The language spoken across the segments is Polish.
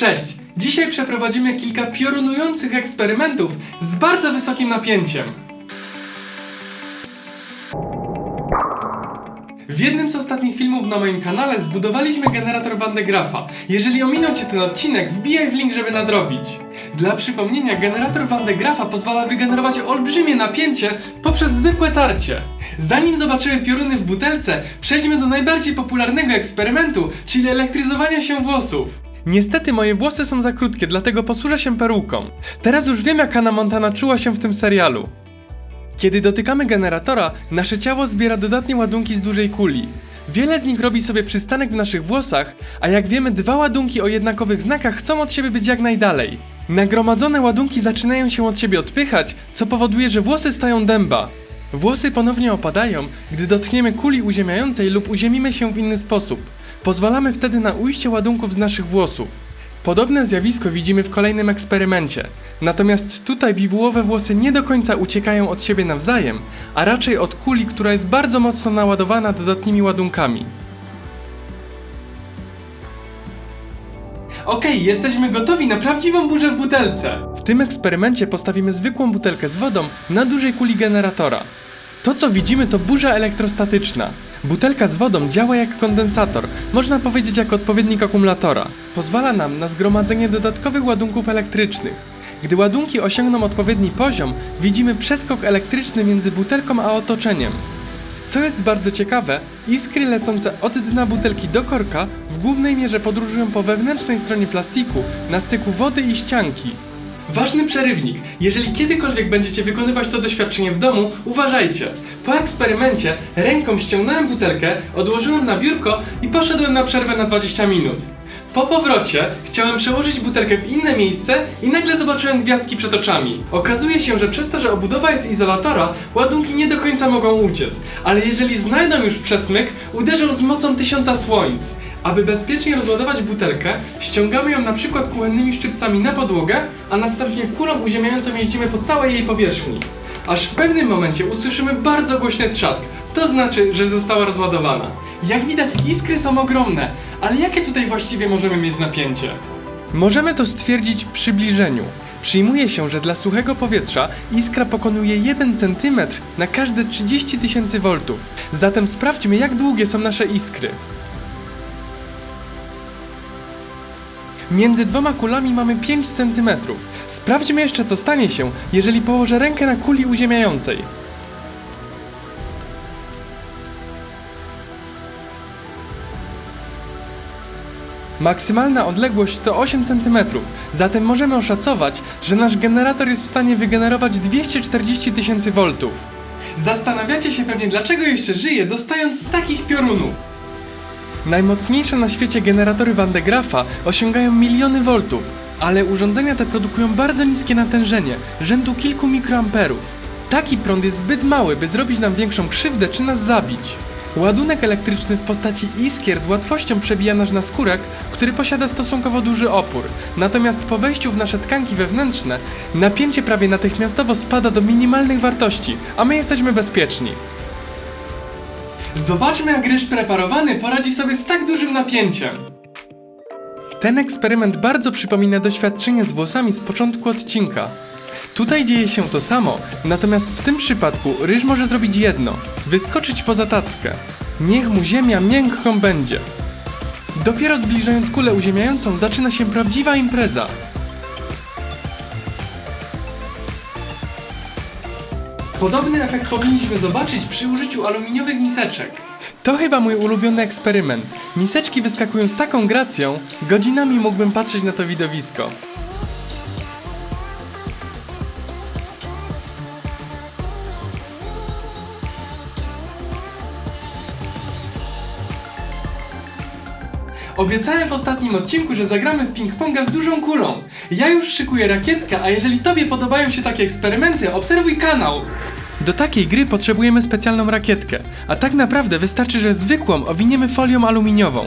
Cześć! Dzisiaj przeprowadzimy kilka piorunujących eksperymentów z bardzo wysokim napięciem. W jednym z ostatnich filmów na moim kanale zbudowaliśmy generator Van de Graafa. Jeżeli ominął Cię ten odcinek, wbijaj w link, żeby nadrobić. Dla przypomnienia, generator Van de Graafa pozwala wygenerować olbrzymie napięcie poprzez zwykłe tarcie. Zanim zobaczymy pioruny w butelce, przejdźmy do najbardziej popularnego eksperymentu, czyli elektryzowania się włosów. Niestety moje włosy są za krótkie, dlatego posłużę się peruką. Teraz już wiem jak Anna Montana czuła się w tym serialu. Kiedy dotykamy generatora, nasze ciało zbiera dodatnie ładunki z dużej kuli. Wiele z nich robi sobie przystanek w naszych włosach, a jak wiemy, dwa ładunki o jednakowych znakach chcą od siebie być jak najdalej. Nagromadzone ładunki zaczynają się od siebie odpychać, co powoduje, że włosy stają dęba. Włosy ponownie opadają, gdy dotkniemy kuli uziemiającej lub uziemimy się w inny sposób. Pozwalamy wtedy na ujście ładunków z naszych włosów. Podobne zjawisko widzimy w kolejnym eksperymencie. Natomiast tutaj bibułowe włosy nie do końca uciekają od siebie nawzajem, a raczej od kuli, która jest bardzo mocno naładowana dodatnimi ładunkami. Okej, jesteśmy gotowi na prawdziwą burzę w butelce. W tym eksperymencie postawimy zwykłą butelkę z wodą na dużej kuli generatora. To co widzimy to burza elektrostatyczna. Butelka z wodą działa jak kondensator, można powiedzieć jak odpowiednik akumulatora. Pozwala nam na zgromadzenie dodatkowych ładunków elektrycznych. Gdy ładunki osiągną odpowiedni poziom, widzimy przeskok elektryczny między butelką a otoczeniem. Co jest bardzo ciekawe, iskry lecące od dna butelki do korka w głównej mierze podróżują po wewnętrznej stronie plastiku na styku wody i ścianki. Ważny przerywnik. Jeżeli kiedykolwiek będziecie wykonywać to doświadczenie w domu, uważajcie. Po eksperymencie ręką ściągnąłem butelkę, odłożyłem na biurko i poszedłem na przerwę na 20 minut. Po powrocie chciałem przełożyć butelkę w inne miejsce i nagle zobaczyłem gwiazdki przed oczami. Okazuje się, że przez to, że obudowa jest izolatora, ładunki nie do końca mogą uciec, ale jeżeli znajdą już przesmyk, uderzą z mocą tysiąca słońc. Aby bezpiecznie rozładować butelkę, ściągamy ją na przykład kuchennymi szczypcami na podłogę, a następnie kulą uziemiającą jeździmy po całej jej powierzchni. Aż w pewnym momencie usłyszymy bardzo głośny trzask. To znaczy, że została rozładowana. Jak widać, iskry są ogromne, ale jakie tutaj właściwie możemy mieć napięcie? Możemy to stwierdzić w przybliżeniu. Przyjmuje się, że dla suchego powietrza iskra pokonuje 1 cm na każde 30 tysięcy voltów. Zatem sprawdźmy, jak długie są nasze iskry. Między dwoma kulami mamy 5 cm. Sprawdźmy jeszcze, co stanie się, jeżeli położę rękę na kuli uziemiającej. Maksymalna odległość to 8 cm, zatem możemy oszacować, że nasz generator jest w stanie wygenerować 240 tysięcy voltów. Zastanawiacie się pewnie, dlaczego jeszcze żyje, dostając z takich piorunów. Najmocniejsze na świecie generatory Van de Graafa osiągają miliony voltów, ale urządzenia te produkują bardzo niskie natężenie, rzędu kilku mikroamperów. Taki prąd jest zbyt mały, by zrobić nam większą krzywdę czy nas zabić. Ładunek elektryczny w postaci iskier z łatwością przebija nasz naskórek, który posiada stosunkowo duży opór. Natomiast po wejściu w nasze tkanki wewnętrzne, napięcie prawie natychmiastowo spada do minimalnych wartości, a my jesteśmy bezpieczni. Zobaczmy, jak ryż preparowany poradzi sobie z tak dużym napięciem. Ten eksperyment bardzo przypomina doświadczenie z włosami z początku odcinka. Tutaj dzieje się to samo, natomiast w tym przypadku ryż może zrobić jedno wyskoczyć poza tackę. Niech mu ziemia miękką będzie. Dopiero zbliżając kulę uziemiającą zaczyna się prawdziwa impreza. Podobny efekt powinniśmy zobaczyć przy użyciu aluminiowych miseczek. To chyba mój ulubiony eksperyment. Miseczki wyskakują z taką gracją, godzinami mógłbym patrzeć na to widowisko. Obiecałem w ostatnim odcinku, że zagramy w ping-ponga z dużą kulą. Ja już szykuję rakietkę, a jeżeli tobie podobają się takie eksperymenty, obserwuj kanał. Do takiej gry potrzebujemy specjalną rakietkę, a tak naprawdę wystarczy, że zwykłą owiniemy folią aluminiową.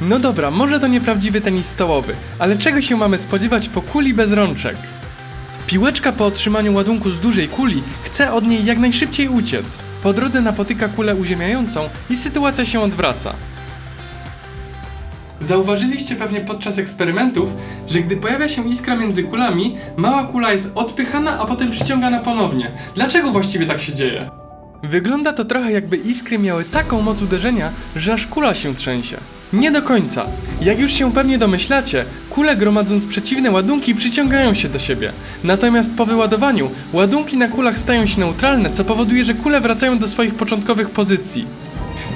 No dobra, może to nieprawdziwy tenis stołowy, ale czego się mamy spodziewać po kuli bez rączek? Piłeczka po otrzymaniu ładunku z dużej kuli chce od niej jak najszybciej uciec. Po drodze napotyka kulę uziemiającą i sytuacja się odwraca. Zauważyliście pewnie podczas eksperymentów, że gdy pojawia się iskra między kulami, mała kula jest odpychana, a potem przyciągana ponownie. Dlaczego właściwie tak się dzieje? Wygląda to trochę jakby iskry miały taką moc uderzenia, że aż kula się trzęsie. Nie do końca. Jak już się pewnie domyślacie, kule gromadząc przeciwne ładunki przyciągają się do siebie. Natomiast po wyładowaniu, ładunki na kulach stają się neutralne, co powoduje, że kule wracają do swoich początkowych pozycji.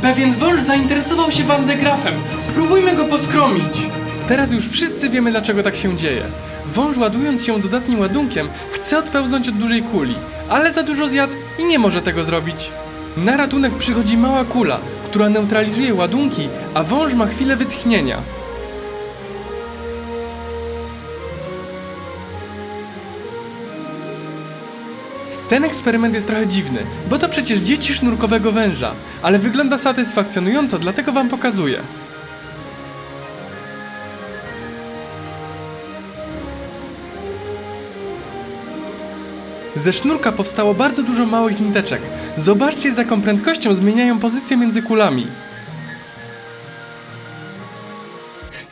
Pewien wąż zainteresował się Wandegrafem. Spróbujmy go poskromić. Teraz już wszyscy wiemy, dlaczego tak się dzieje. Wąż ładując się dodatnim ładunkiem, chce odpełznąć od dużej kuli, ale za dużo zjadł i nie może tego zrobić. Na ratunek przychodzi mała kula, która neutralizuje ładunki, a wąż ma chwilę wytchnienia. Ten eksperyment jest trochę dziwny, bo to przecież dzieci sznurkowego węża, ale wygląda satysfakcjonująco, dlatego wam pokazuję. Ze sznurka powstało bardzo dużo małych niteczek. Zobaczcie, z jaką prędkością zmieniają pozycję między kulami.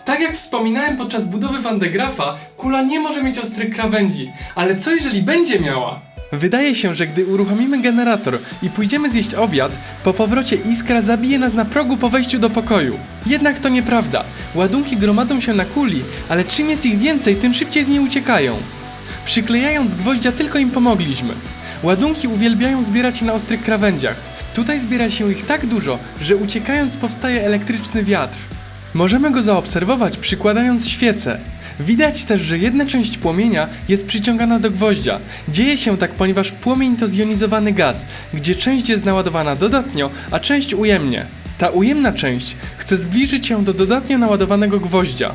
Tak jak wspominałem podczas budowy Wandegrafa, kula nie może mieć ostrych krawędzi. Ale co jeżeli będzie miała? Wydaje się, że gdy uruchomimy generator i pójdziemy zjeść obiad, po powrocie iskra zabije nas na progu po wejściu do pokoju. Jednak to nieprawda. Ładunki gromadzą się na kuli, ale czym jest ich więcej, tym szybciej z niej uciekają. Przyklejając gwoździa tylko im pomogliśmy. Ładunki uwielbiają zbierać się na ostrych krawędziach. Tutaj zbiera się ich tak dużo, że uciekając powstaje elektryczny wiatr. Możemy go zaobserwować przykładając świecę. Widać też, że jedna część płomienia jest przyciągana do gwoździa. Dzieje się tak, ponieważ płomień to zjonizowany gaz, gdzie część jest naładowana dodatnio, a część ujemnie. Ta ujemna część chce zbliżyć się do dodatnio naładowanego gwoździa.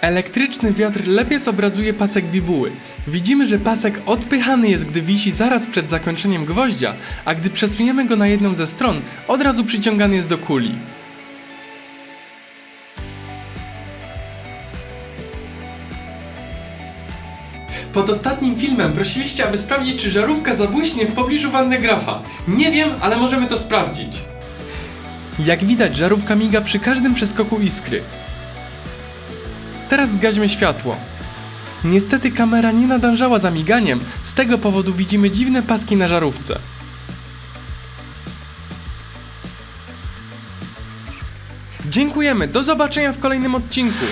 Elektryczny wiatr lepiej zobrazuje pasek bibuły. Widzimy, że pasek odpychany jest, gdy wisi zaraz przed zakończeniem gwoździa, a gdy przesuniemy go na jedną ze stron, od razu przyciągany jest do kuli. Pod ostatnim filmem prosiliście, aby sprawdzić, czy żarówka zabłyśnie w pobliżu Wandegrafa. Nie wiem, ale możemy to sprawdzić. Jak widać, żarówka miga przy każdym przeskoku iskry. Teraz zgaśmy światło. Niestety kamera nie nadążała za miganiem, z tego powodu widzimy dziwne paski na żarówce. Dziękujemy, do zobaczenia w kolejnym odcinku.